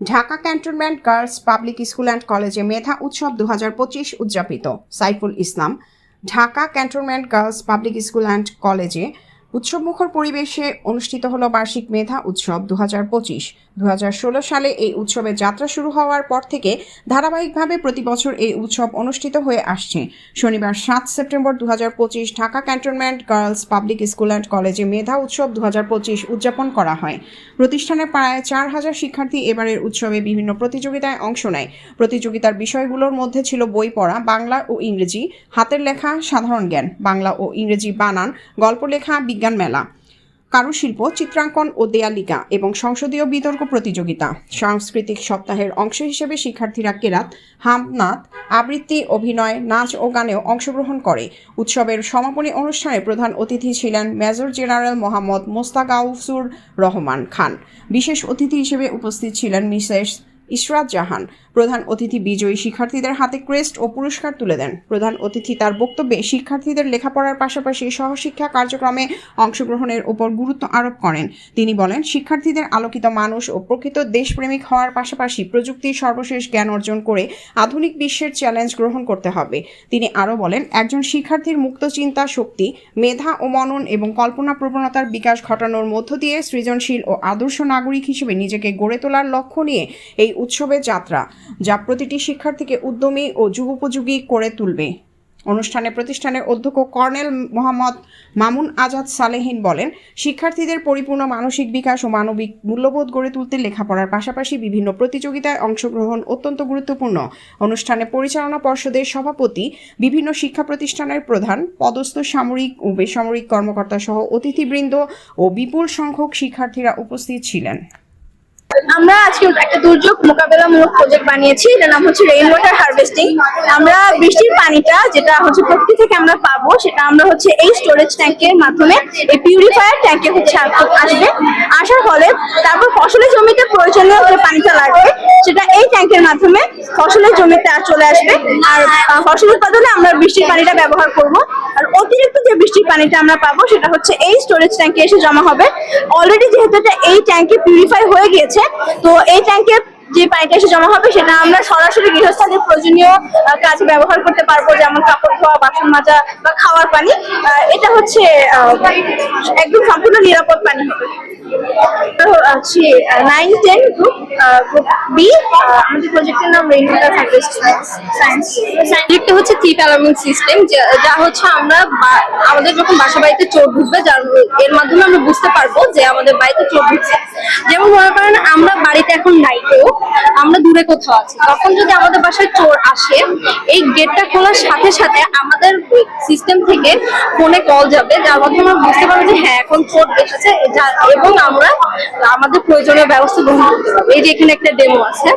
Dhaka cantonment girls public school and কলেজে মেধা উৎসব দু হাজার পঁচিশ উদযাপিত Saiful Islam, Dhaka cantonment girls public school and কলেজে উৎসবমুখর পরিবেশে অনুষ্ঠিত হলো বার্ষিক মেধা উৎসব দু হাজার পঁচিশ দু সালে এই উৎসবের যাত্রা শুরু হওয়ার পর থেকে ধারাবাহিকভাবে প্রতি বছর এই উৎসব অনুষ্ঠিত হয়ে আসছে। শনিবার সাত সেপ্টেম্বর দুহাজার পঁচিশ Dhaka cantonment girls public school and কলেজে মেধা উৎসব দু পঁচিশ উদযাপন করা হয়। প্রতিষ্ঠানে প্রায় চার হাজার শিক্ষার্থী এবারের উৎসবে বিভিন্ন প্রতিযোগিতায় অংশ নেয়। প্রতিযোগিতার বিষয়গুলোর মধ্যে ছিল বই পড়া, বাংলা ও ইংরেজি, হাতের লেখা, সাধারণ জ্ঞান, বাংলা ও ইংরেজি বানান, গল্প লেখা, বিজ্ঞান মেলা, কারুশিল্প, চিত্রাঙ্কন ও দেয়ালিকা এবং সংসদীয় বিতর্ক প্রতিযোগিতা। সাংস্কৃতিক সপ্তাহের অংশ হিসেবে শিক্ষার্থীরা কেরাত, হামনাথ, আবৃত্তি, অভিনয়, নাচ ও গানেও অংশগ্রহণ করে। উৎসবের সমাপনী অনুষ্ঠানে প্রধান অতিথি ছিলেন মেজর জেনারেল মোহাম্মদ মোস্তাগাউসুর রহমান খান। বিশেষ অতিথি হিসেবে উপস্থিত ছিলেন মিসেস ইশরাত জাহান। প্রধান অতিথি বিজয়ী শিক্ষার্থীদের হাতে ক্রেস্ট ও পুরস্কার তুলে দেন। প্রধান অতিথি তার বক্তব্যে শিক্ষার্থীদের লেখাপড়ার পাশাপাশি সহশিক্ষা কার্যক্রমে অংশগ্রহণের উপর গুরুত্ব আরোপ করেন। তিনি বলেন, শিক্ষার্থীদের আলোকিত মানুষ ও প্রকৃত দেশপ্রেমিক হওয়ার পাশাপাশি প্রযুক্তির সর্বশেষ জ্ঞান অর্জন করে আধুনিক বিশ্বের চ্যালেঞ্জ গ্রহণ করতে হবে। তিনি আরও বলেন, একজন শিক্ষার্থীর মুক্ত চিন্তা শক্তি, মেধা ও মনন এবং কল্পনা প্রবণতার বিকাশ ঘটানোর মধ্য দিয়ে সৃজনশীল ও আদর্শ নাগরিক হিসেবে নিজেকে গড়ে তোলার লক্ষ্য নিয়ে এই উৎসবের যাত্রা, যা প্রতিটি শিক্ষার্থীকে উদ্যমী ও যুগোপযোগী করে তুলবে। অনুষ্ঠানে প্রতিষ্ঠানের অধ্যক্ষ কর্নেল মোহাম্মদ মামুন আজাদ সালেহিন বলেন, শিক্ষার্থীদের পরিপূর্ণ মানসিক বিকাশ ও মানবিক মূল্যবোধ গড়ে তুলতে লেখাপড়ার পাশাপাশি বিভিন্ন প্রতিযোগিতায় অংশগ্রহণ অত্যন্ত গুরুত্বপূর্ণ। অনুষ্ঠানে পরিচালনা পর্ষদের সভাপতি, বিভিন্ন শিক্ষা প্রতিষ্ঠানের প্রধান, পদস্থ সামরিক ও বেসামরিক কর্মকর্তা সহ অতিথিবৃন্দ ও বিপুল সংখ্যক শিক্ষার্থীরা উপস্থিত ছিলেন। আমরা আজকে একটা দুর্যোগ মোকাবেলামূলক প্রজেক্ট বানিয়েছি, এটার নাম হচ্ছে রেইন ওয়াটার হারভেস্টিং আমরা বৃষ্টির পানিটা, যেটা হচ্ছে প্রকৃতি থেকে আমরা পাবো, সেটা আমরা হচ্ছে এই স্টোরেজ ট্যাঙ্কের মাধ্যমে, এই পিউরিফায়ার ট্যাঙ্কে হচ্ছে আসবে। আসার ফলে তারপর ফসলের জমিতে প্রয়োজনীয় যে পানিটা লাগবে, সেটা এই ট্যাঙ্কের মাধ্যমে ফসলের জমিতে চলে আসবে। আর ফসল উৎপাদনে আমরা বৃষ্টির পানিটা ব্যবহার করব। আর অতিরিক্ত যে বৃষ্টির পানিটা আমরা পাবো, সেটা হচ্ছে এই স্টোরেজ ট্যাঙ্কে এসে জমা হবে। অলরেডি যেহেতু এটা এই ট্যাঙ্কে পিউরিফাই হয়ে গিয়েছে তো এই ট্যাঙ্কে যে পানিটা এসে জমা হবে, সেটা আমরা সরাসরি গৃহস্থালির প্রয়োজনীয় কাজ ব্যবহার করতে পারব, যেমন কাপড় ধোয়া, বাসন মাজা বা খাওয়ার পানি। এটা হচ্ছে একদম সম্পূর্ণ নিরাপদ পানি হবে। নাইন টেন বি আমাদের প্রজেক্টের নাম হচ্ছে সিস্টেম যা হচ্ছে আমরা আমাদের যখন বাড়িতে চোর ঢুকবে, যার, এর মাধ্যমে আমরা বুঝতে পারব যে আমাদের বাড়িতে চোর ঢুকছে। যেমন মনে করেন, আমরা বাড়িতে এখন নাই কেউ আমরা দূরে কোথাও আছি। তখন যদি আমাদের বাসায় চোর আসে, এই গেটটা খোলার সাথে সাথে আমাদের সিস্টেম থেকে ফোনে কল যাবে, যার মাধ্যমে আমরা বুঝতে পারব যে হ্যাঁ এখন চোর এসেছে এবং আমরা আমাদের প্রয়োজনীয় ব্যবস্থা গ্রহণ এই যে এখানে একটা ডেমো আছে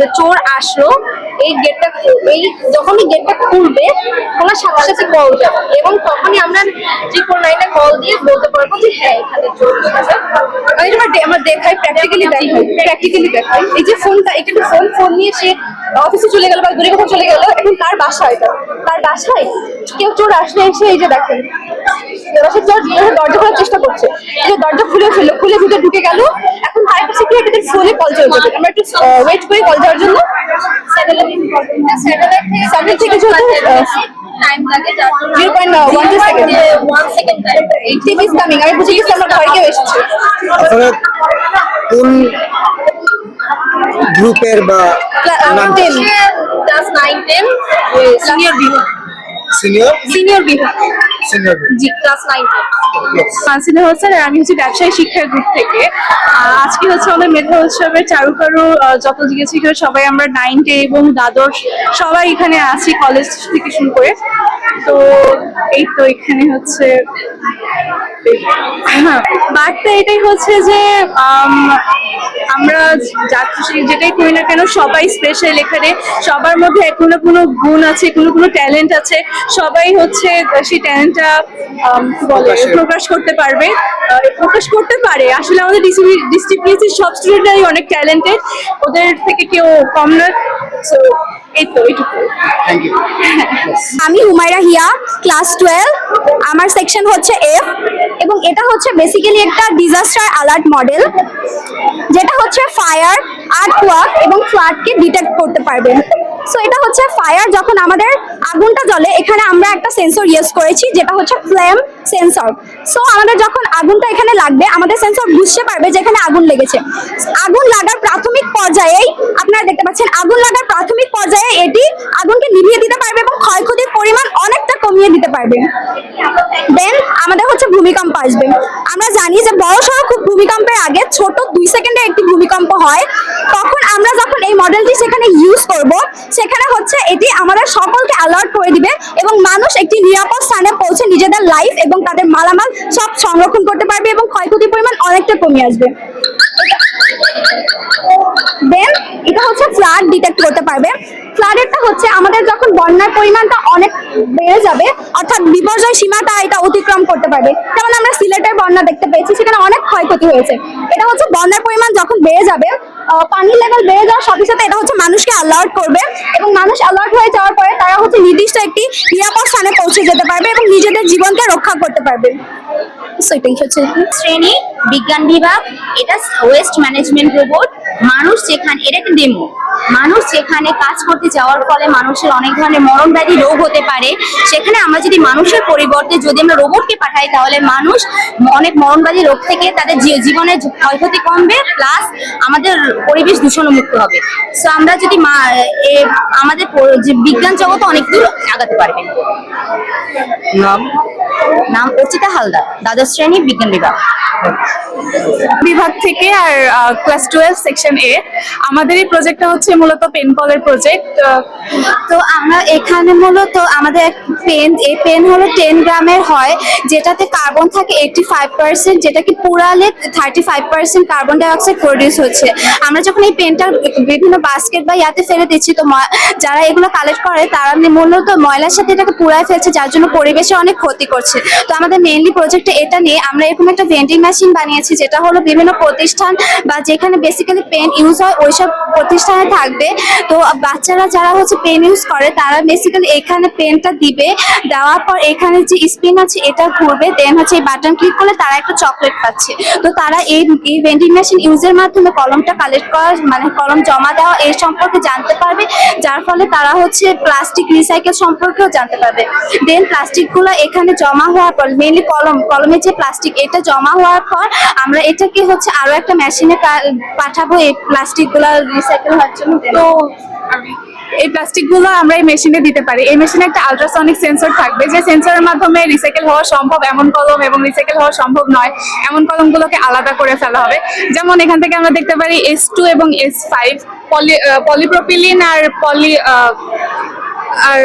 যে চোর আসলো, এই গেটটা এই যখনই গেটটা খুলবে, খোলার সাথে সাথে কল যাবে। এবং তখনই আমরা ট্রিপল নাইনে কল দিয়ে বলতে পারব যে হ্যাঁ এখানে চোর প্র্যাকটিক্যালি প্র্যাকটিক্যালি দেখাই এই যে ফোনটা ফোন ফোন নিয়ে সে অফিসে চলে গেল বা চলে গেল, এখন তার বাসায় তার তার বাসায়? কেউ চোর আসলে এসে এই যে দেখেন। এবার সে দরজা খোলার চেষ্টা করছে। যে দরজা খুলে ফেলল খুলে ভিতরে ঢুকে গেল। এখন কাছে কি ফোনে কল চলে যাবে আমরা একটু ওয়েট করি কল যাওয়ার জন্য। স্যাটেলাইট থেকে স্যাটেলাইট টাইম লাগে যার জন্য zero point one two second one second time TV is coming আমি বুঝে গেছি আমরা ঘরে কেউ এসেছে। আসলে কোন গ্রুপের বা ক্লাস সিনিয়র বিভাগ সিনিয়র সিনিয়র বিভাগ senior G class nine Hossain আর আমি হচ্ছে ব্যবসায়ী শিক্ষা গ্রুপ থেকে। আজকে হচ্ছে আমাদের মেধা উৎসবের চারুকারু যত জিজ্ঞেস ছিল সবাই আমরা নাইন টে এবং দ্বাদশ সবাই এখানে আছি কলেজ থেকে শুরু করে। তো এই তো এখানে হচ্ছে হ্যাঁ বার্তা এটাই হচ্ছে যে আম, আমরা যা খুশি যেটাই করি না কেন সবাই স্পেশাল এখানে সবার মধ্যে কোনো কোনো গুণ আছে কোনো কোনো ট্যালেন্ট আছে। সবাই হচ্ছে সেই ট্যালেন্টটা বলে প্রকাশ করতে পারবে। প্রকাশ করতে পারে। আসলে আমাদের ডিসিপ্লিনের সব স্টুডেন্টরাই অনেক ট্যালেন্টেড ওদের থেকে কেউ কম না। So, এই তো এইটুকু। থ্যাংক ইউ আমি হুমায়রা হিয়া ক্লাস টুয়েলভ আমার সেকশন হচ্ছে এফ এবং এটা হচ্ছে বেসিক্যালি একটা ডিজাস্টার অ্যালার্ট মডেল যেটা হচ্ছে ফায়ার আর্থওয়ার্ক এবং ফ্লাডকে ডিটেক্ট করতে পারবে। সো এটা হচ্ছে ফায়ার যখন আমাদের আগুনটা জ্বলে, এখানে আমরা একটা সেন্সর ইউজ করেছি, যেটা হচ্ছে ফ্লেম সেন্সর সো আমাদের যখন আগুনটা এখানে লাগবে, আমাদের সেন্সর বুঝতে পারবে যে এখানে আগুন লেগেছে। আগুন লাগার প্রাথমিক পর্যায়েই আপনারা দেখতে পাচ্ছেন, আগুন লাগার প্রাথমিক পর্যায়ে এটি আগুনকে নিভিয়ে দিতে পারবে এবং ক্ষয়ক্ষতির পরিমাণ অনেকটা কমিয়ে দিতে পারবে। দেন আমাদের হচ্ছে ভূমিকম্প আসবে। আমরা জানি যে বড় সড়ো খুব ভূমিকম্পের আগে ছোট দুই সেকেন্ডে একটি ভূমিকম্প হয়। তখন আমরা যখন এই মডেলটি সেখানে ইউজ করব, সেখানে হচ্ছে এটি আমাদের সকলকে অ্যালার্ট করে দিবে এবং মানুষ একটি নিরাপদ স্থানে পৌঁছে নিজেদের লাইফ এবং তাদের মালামাল সব সংরক্ষণ করতে পারবে এবং ক্ষয়ক্ষতির পরিমাণ অনেকটা কমে আসবে। দেন এটা হচ্ছে ফ্লাড ডিটেক্ট করতে পারবে। ফ্লাডেরটা হচ্ছে আমাদের যখন বন্যার পরিমাণটা অনেক বেড়ে যাবে, অর্থাৎ বিপর্যয় সীমাটা এটা অতিক্রম করতে পারবে। যেমন আমরা সিলেটের বন্যা দেখতে পেয়েছি, সেখানে অনেক ক্ষয়ক্ষতি হয়েছে। এটা হচ্ছে বন্যার পরিমাণ যখন বেড়ে যাবে পানির লেভেল বেড়ে যাওয়ার সাথে সাথে এটা হচ্ছে মানুষকে অ্যালার্ট করবে এবং মানুষ অ্যালার্ট হয়ে যাওয়ার পরে তারা হচ্ছে নির্দিষ্ট একটি নিরাপদ স্থানে পৌঁছে যেতে পারবে এবং নিজেদের জীবনকে রক্ষা করতে পারবে। সেটাই হচ্ছে শ্রেণি, বিজ্ঞান বিভাগ, এটা ওয়েস্ট ম্যানেজমেন্ট রোবট মানুষ যেখানে এটা একটা ডেমো মানুষ যেখানে কাজ করতে যাওয়ার ফলে মানুষের অনেক ধরনের মরণ ব্যাধি রোগ হতে পারে। সেখানে আমরা যদি মানুষের পরিবর্তে যদি আমরা রোবটকে পাঠাই তাহলে মানুষ অনেক মরণবাদী রোগ থেকে তাদের জীবনের ক্ষয়ক্ষতি কমবে প্লাস আমাদের পরিবেশ দূষণমুক্ত হবে। সো আমরা যদি আমাদের যে বিজ্ঞান জগতে অনেক দূর আগাতে পারবে। নাম? নাম অর্চিতা হালদার দ্বাদশ শ্রেণি বিজ্ঞান বিভাগ। বিভাগ থেকে আর ক্লাস টুয়েলভ সেকশন এ আমাদের এই প্রজেক্টটা হচ্ছে মূলত পেনকলের প্রজেক্ট তো আমরা এখানে মূলত আমাদের এক পেন এই পেন হলো টেন গ্রামের হয়, যেটাতে কার্বন থাকে এইটটি ফাইভ পার্সেন্ট যেটাকে পুরালে thirty five percent carbon dioxide produce হচ্ছে। আমরা যখন এই পেনটা বিভিন্ন বাস্কেট বা ইয়াতে ফেলে দিচ্ছি, তো যারা এগুলো কালেক্ট করে, তারা মূলত ময়লার সাথে এটাকে পুরায় ফেলছে, যার জন্য পরিবেশে অনেক ক্ষতি করছে। তো আমাদের মেইনলি প্রজেক্টটা এটা নিয়ে আমরা এরকম একটা ভেন্ডিং মেশিন বানিয়েছি যেটা হলো বিভিন্ন প্রতিষ্ঠান বা যেখানে বেসিক্যালি পেন ইউজ হয়, ওইসব প্রতিষ্ঠানে থাকবে। তো বাচ্চারা যারা হচ্ছে পেন ইউজ করে, তারা বেসিক্যালি এখানে পেনটা দিবে, দেওয়ার পর এখানে যে স্পিন আছে, এটা ঘুরবে দেন হচ্ছে এই বাটন ক্লিক করলে তারা একটা চকলেট পাচ্ছে। তো তারা এই এই ভেন্ডিং মেশিন ইউজের মাধ্যমে কলমটা কালেক্ট করা মানে কলম জমা দেওয়া এই সম্পর্কে জানতে পারবে। যার ফলে তারা হচ্ছে প্লাস্টিক রিসাইকেল সম্পর্কেও জানতে পারবে। দেন প্লাস্টিকগুলো এখানে জমা হওয়ার পর মেনলি কলম কলমের যে প্লাস্টিক এটা জমা হওয়ার পর আমরা এটাকে হচ্ছে আরও একটা মেশিনে পাঠাবো, এই প্লাস্টিকগুলো রিসাইকেল হওয়ার জন্য। তো এই প্লাস্টিকগুলো আমরা এই মেশিনে দিতে পারি। এই মেশিনে একটা আলট্রাসনিক সেন্সর থাকবে। যে সেন্সরের মাধ্যমে রিসাইকেল হওয়া সম্ভব এমন কলম এবং রিসাইকেল হওয়া সম্ভব নয়। এমন কলমগুলোকে আলাদা করে ফেলা হবে। যেমন এখান থেকে আমরা দেখতে পারি এস টু এবং এস ফাইভ পলি পলিপ্রোপিলিন আর পলি আর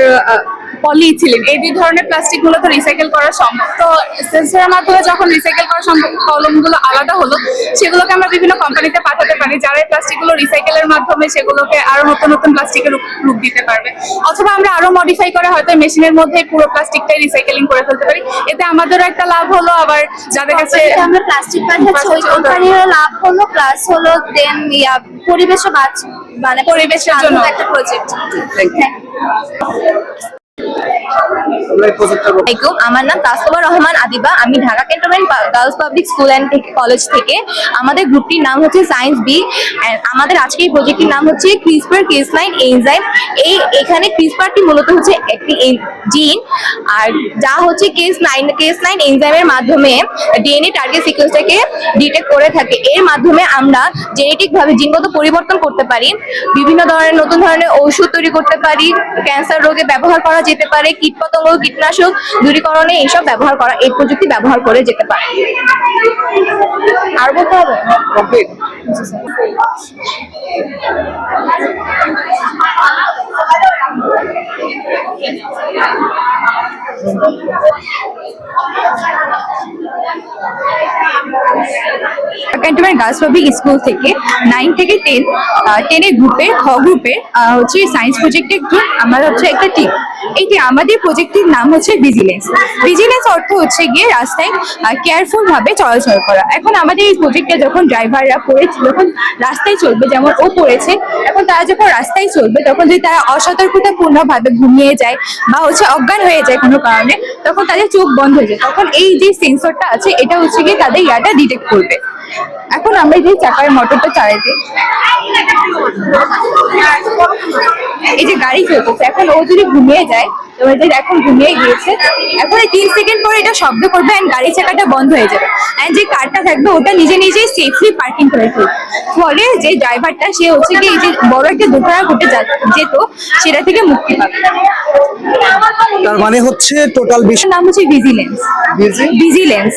পলিইথিলিন এই দুই ধরনের প্লাস্টিক মূলত রিসাইকেল করা সম্ভব। তো সেন্সরের মাধ্যমে যখন রিসাইকেল করা সম্ভব কলমগুলো আলাদা হলো সেগুলোকে আমরা বিভিন্ন কোম্পানিতে পাঠাতে পারি যারা এই প্লাস্টিকগুলো রিসাইকেলের মাধ্যমে সেগুলোকে আরও নতুন নতুন প্লাস্টিকের রূপ দিতে পারবে। অথবা আমরা আরও মডিফাই করে হয়তো মেশিনের মধ্যে পুরো প্লাস্টিকটাই রিসাইকেলিং করে ফেলতে পারি। এতে আমাদেরও একটা লাভ হলো আবার যাদের কাছে আমরা প্লাস্টিক পাঠাচ্ছি ওই কোম্পানিরও লাভ হলো প্লাস হলো দেন ইয়া পরিবেশও বাঁচ মানে পরিবেশের জন্য। একটা প্রজেক্ট প্রজেক্টটা আলাইকুম আমার নাম তাসবা রহমান আদিবা। আমি Dhaka cantonment girls public school and college থেকে। আমাদের গ্রুপটির নাম হচ্ছে সায়েন্স বি আমাদের আজকের এই প্রজেক্টটির নাম হচ্ছে ক্রিসপার কেসলাইন এনজাইম। এই এখানে ক্রিসপারটি মূলত হচ্ছে একটি জিন, আর যা হচ্ছে কেস নাইন কেস নাইন এনজাইমের মাধ্যমে ডিএনএ টার্গেট সিকোয়েন্সটাকে ডিটেক্ট করে থাকে। এর মাধ্যমে আমরা জেনেটিকভাবে জিনগত পরিবর্তন করতে পারি। বিভিন্ন ধরনের নতুন ধরনের ঔষধ তৈরি করতে পারি। ক্যান্সার রোগে ব্যবহার করা যেতে পারে। কীটপতঙ্গ কীটনাশক দূরীকরণে এইসব ব্যবহার করা এই প্রযুক্তি ব্যবহার করে যেতে পারে। আর বলতে হবে? ক্যান্টনমেন্ট গার্লস পাবলিক স্কুল থেকে নাইন থেকে টেন টেনের গ্রুপে খ গ্রুপে হচ্ছে সায়েন্স প্রজেক্টের গ্রুপ আমরা হচ্ছে একটা টিম এইটি আমাদের প্রজেক্টের নাম হচ্ছে ভিজিলেন্স ভিজিলেন্স অর্থ হচ্ছে গিয়ে রাস্তায় কেয়ারফুল ভাবে চলাচল করা। এখন আমাদের এই প্রজেক্টটা যখন ড্রাইভাররা পড়ে যখন রাস্তায় চলবে, যেমন ও পড়েছে, এখন তারা যখন রাস্তায় চলবে, তখন যদি তারা অসতর্কতাপূর্ণ ভাবে ঘুমিয়ে যায় বা হচ্ছে অজ্ঞান হয়ে যায় কোনো কারণে, তখন তাদের চোখ বন্ধ হয়ে যায়। তখন এই যে সেন্সরটা আছে, এটা হচ্ছে গিয়ে তাদের ইয়াটা ডিটেক্ট করবে। এখন আমরা যে চাকার মোটরটা চালাইতে এই যে গাড়ি চলতেছে, এখন ও যদি ঘুমিয়ে যায় যে এখন ঘুমিয়ে গিয়েছে। এখন তিন সেকেন্ড পরে এটা শব্দ করবে এন্ড গাড়ি চাকাটা বন্ধ হয়ে যাবে। এন্ড যে কারটা থাকবে ওটা নিজে নিজেই সেফলি পার্কিং করে ফেলবে। ফলে যে ড্রাইভারটা সে হচ্ছে কি যে বড় একটা দুর্ঘটনা ঘটে যেত সেটা থেকে মুক্তি পাবে। তার মানে হচ্ছে টোটাল বিষয় নাম হচ্ছে ভিজিলেন্স ভিজিলেন্স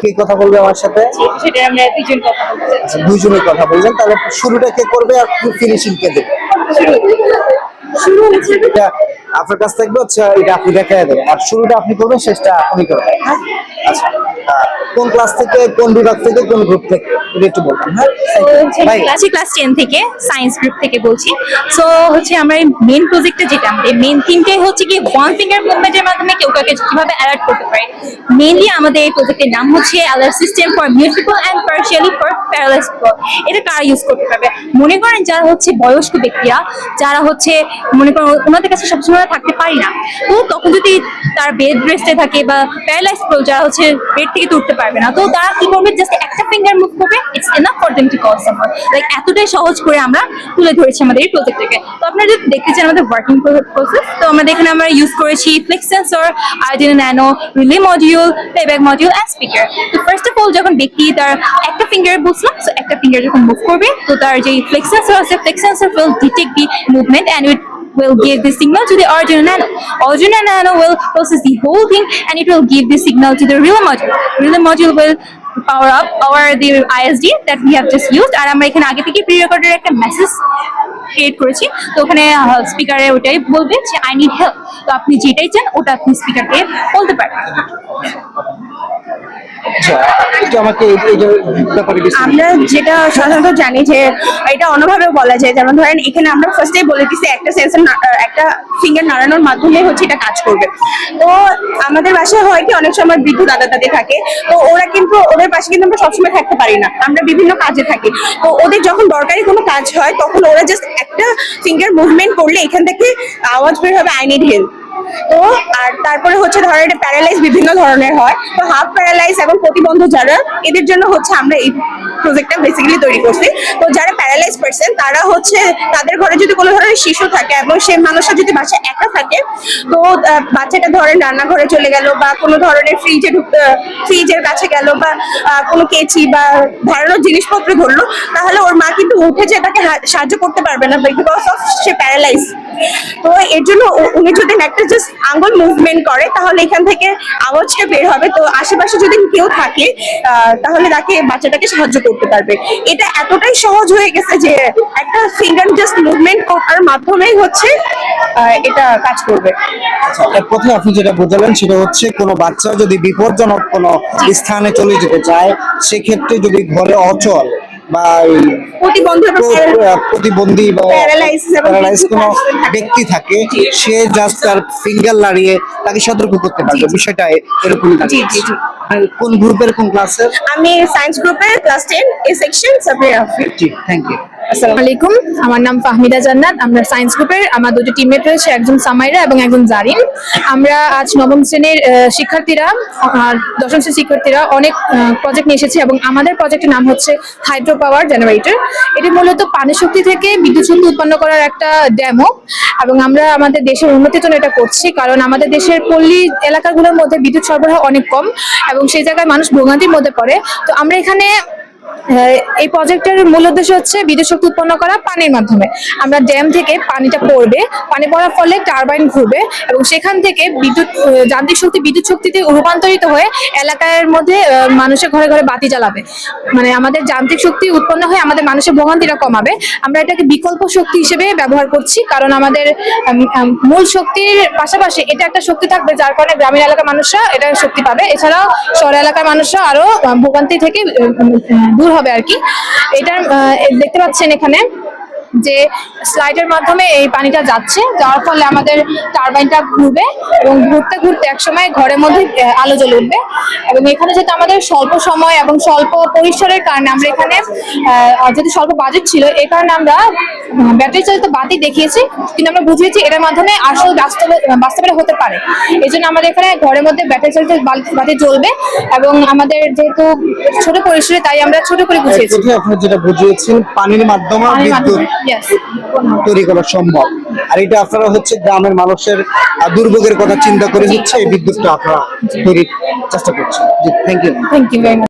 কি কথা বলবে আমার সাথে? সেটা আমরা দুজন কথা। আচ্ছা, দুজনে কথা বলবেন তাহলে শুরুটা কে করবে আর ফিনিশিং কে দেবে? শুরু হচ্ছে এটা? আপনার কাছ থেকে হচ্ছে এটা আপনি দেখা দেবেন। আর শুরুটা আপনি করবেন শেষটা আপনি করবেন। আচ্ছা কোন ক্লাস থেকে কোন বিভাগ থেকে কোন গ্রুপ থেকে? একটু বলবেন হ্যাঁ? ভাই ক্লাসে টেন থেকে সায়েন্স গ্রুপ থেকে বলছি। সো হচ্ছে আমরা মেন প্রজেক্টটা যেটা আমাদের মেন থিমটাই হচ্ছে কি ওয়ান ফিঙ্গার মুভমেন্টের মাধ্যমে কেউ কাউকে কীভাবে অ্যালার্ট করতে পারে। মেইনলি আমাদের এই প্রজেক্টের নাম হচ্ছে alert system for musical and partially for paralyse এটা কারা ইউজ করতে পারবে? মনে করেন যারা হচ্ছে বয়স্ক ব্যক্তিরা যারা হচ্ছে মনে করেন ওনাদের কাছে সবসময় থাকতে পারি না। তো তখন যদি তার বেড রেস্টে থাকে বা প্যারালাইজ যারা হচ্ছে বেড থেকে তো উঠতে পারবে না। তো তারা কি করবে? জাস্ট একটা ফিঙ্গার মুভ করবে it's enough for them to call someone like এতটাই সহজ করে আমরা তুলে ধরেছি আমাদের এই প্রজেক্টটাকে তো আপনারা যদি দেখতে চান আমাদের ওয়ার্কিং প্রসেস তো আমাদের এখানে আমরা ইউজ করেছি flex sensor Arduino nano relay module playback module and speaker তো ফার্স্ট অফ অল যখন ব্যক্তি তার একটা ফিঙ্গার বুঝলাম সো একটা ফিঙ্গার যখন মুভ করবে, তো তার যে ফ্লেক্স সেন্সর আছে flex sensor will detect the movement and it will give the signal to the Arduino Nano. Arduino Nano will process the whole thing and it will give the signal to the relay module. Relay module will power up our the ISD that we have just used আর আমরা এখানে আগে থেকে pre রেকর্ডের একটা message create করেছি তো ওখানে স্পিকারে ওটাই বলবে যে আই নিড হেল্প তো আপনি যেটাই চান ওটা আপনি স্পিকার দিয়ে বলতে পারেন আচ্ছা, একটু আমাকে আমরা যেটা সাধারণত জানি যে এটা অন্যভাবে বলা যায়, যেমন ধরেন এখানে আমরা ফার্স্টেই বলে দিচ্ছি একটা সেন্সর একটা ফিঙ্গার নাড়ানোর মাধ্যমে হচ্ছে এটা কাজ করবে। তো আমাদের বাসায় হয় কি, অনেক সময় বৃদ্ধ দাদা দাদি থাকে, তো ওরা কিন্তু, ওদের পাশে কিন্তু আমরা সবসময় থাকতে পারি না, আমরা বিভিন্ন কাজে থাকি। তো ওদের যখন দরকারি কোনো কাজ হয়, তখন ওরা জাস্ট একটা ফিঙ্গার মুভমেন্ট করলে এখান থেকে আওয়াজ বের হবে আই নিড হেল্প তো, আর তারপরে হচ্ছে ধরেন এটা প্যারালাইজ বিভিন্ন ধরনের হয়। তো হাফ প্যারালাইজ এবং প্রতিবন্ধ যারা, এদের জন্য হচ্ছে আমরা এই প্রজেক্টটা বেসিক্যালি তৈরি করছি। তো যারা প্যারালাইজ পার্সন তারা হচ্ছে তাদের ঘরে যদি কোনো ধরনের শিশু থাকে এবং সেই মানুষটা যদি বাসায় একা থাকে, তো বাচ্চাটা ধরেন রান্নাঘরে চলে গেল বা কোনো ধরনের ফ্রিজে ঢুকতে ফ্রিজের কাছে গেল বা কোনো কেচি বা ধারানোর জিনিসপত্র ধরলো, তাহলে ওর মা কিন্তু উঠে যে তাকে সাহায্য করতে পারবে না বিকজ অফ সে প্যারালাইজ তো এর জন্য উনি যদি একটা জাস্ট আঙ্গুল মুভমেন্ট করে তাহলে এখান থেকে আওয়াজটা বের হবে। তো আশেপাশে যদি কেউ থাকে তাহলে তাকে বাচ্চাটাকে সাহায্য করতে পারবে। এটা এতটাই সহজ হয়ে গেছে যে একটা ফিঙ্গার জাস্ট মুভমেন্ট করার মাধ্যমেই হচ্ছে এটা কাজ করবে। আচ্ছা, প্রথমে আপনি যেটা বোঝালেন সেটা হচ্ছে কোনো বাচ্চা যদি বিপজ্জনক কোনো স্থানে চলে যেতে চায় সেক্ষেত্রে যদি ঘরে অচল বা প্রতিবন্ধী বা প্যারালাইজ কোনো ব্যক্তি থাকে সে জাস্ট তার ফিঙ্গার লাড়িয়ে তাকে সতর্ক করতে পারবে। বিষয়টা এরকম। কোন গ্রুপের কোন ক্লাসের আমি সায়েন্স গ্রুপের ক্লাস টেন এ সেকশন জি থ্যাংক ইউ আসসালামু আলাইকুম। আমার নাম ফাহমিদা জান্নাত। আমরা সায়েন্স গ্রুপের আমার দুটো টিমমেট রয়েছে, একজন সামাইরা এবং একজন জারিন। আমরা আজ নবম শ্রেণির শিক্ষার্থীরা দশম শ্রেণির শিক্ষার্থীরা অনেক প্রজেক্ট নিয়ে এসেছি এবং আমাদের প্রজেক্টের নাম হচ্ছে হাইড্রো পাওয়ার জেনারেটর এটি মূলত পানি শক্তি থেকে বিদ্যুৎ শক্তি উৎপন্ন করার একটা ড্যামো এবং আমরা আমাদের দেশের উন্নতির জন্য এটা করছি কারণ আমাদের দেশের পল্লী এলাকাগুলোর মধ্যে বিদ্যুৎ সরবরাহ অনেক কম এবং সেই জায়গায় মানুষ ভোগান্তির মধ্যে পড়ে। তো আমরা এখানে এই প্রজেক্টের মূল উদ্দেশ্য হচ্ছে বিদ্যুৎ শক্তি উৎপন্ন করা পানির মাধ্যমে। আমরা ড্যাম থেকে পানিটা পড়বে, পানি পড়ার ফলে টারবাইন ঘুরবে এবং সেখান থেকে বিদ্যুৎ যান্ত্রিক শক্তি বিদ্যুৎ শক্তিতে রূপান্তরিত হয়ে এলাকার মধ্যে মানুষের ঘরে ঘরে বাতি জ্বালাবে। মানে আমাদের যান্ত্রিক শক্তি উৎপন্ন হয়ে আমাদের মানুষের ভোগান্তিটা কমাবে। আমরা এটাকে বিকল্প শক্তি হিসেবে ব্যবহার করছি কারণ আমাদের মূল শক্তির পাশাপাশি এটা একটা শক্তি থাকবে যার কারণে গ্রামীণ এলাকার মানুষরা এটা শক্তি পাবে। এছাড়াও শহর এলাকার মানুষরা আরও ভোগান্তি থেকে দূর হবে আর কি। এটার আহ, দেখতে পাচ্ছেন এখানে। যে স্লাইডের মাধ্যমে এই পানিটা যাচ্ছে যাওয়ার ফলে আমাদের টারবাইনটা ঘুরবে এবং ঘুরতে ঘুরতে একসময় ঘরের মধ্যে আলো জ্বলে উঠবে। এবং এখানে যেহেতু আমাদের স্বল্প সময় এবং স্বল্প পরিসরের কারণে আমরা এখানে যেহেতু স্বল্প বাজেট ছিল এই কারণে আমরা ব্যাটারি চালিত বাতি দেখিয়েছি কিন্তু আমরা বুঝিয়েছি এটার মাধ্যমে আসল বাস্তবে বাস্তবে হতে পারে। এই জন্য আমাদের এখানে ঘরের মধ্যে ব্যাটারি চালিত বাতি জ্বলবে এবং আমাদের যেহেতু ছোট পরিসরে তাই আমরা ছোট করে বুঝিয়েছি যেটা বুঝিয়েছেন পানির মাধ্যমে তৈরি করা সম্ভব। আর এটা আপনারা হচ্ছে গ্রামের মানুষের দুর্ভোগের কথা চিন্তা করে হচ্ছে এই বিদ্যুৎটা আপনারা তৈরির চেষ্টা করছেন। Thank you thank you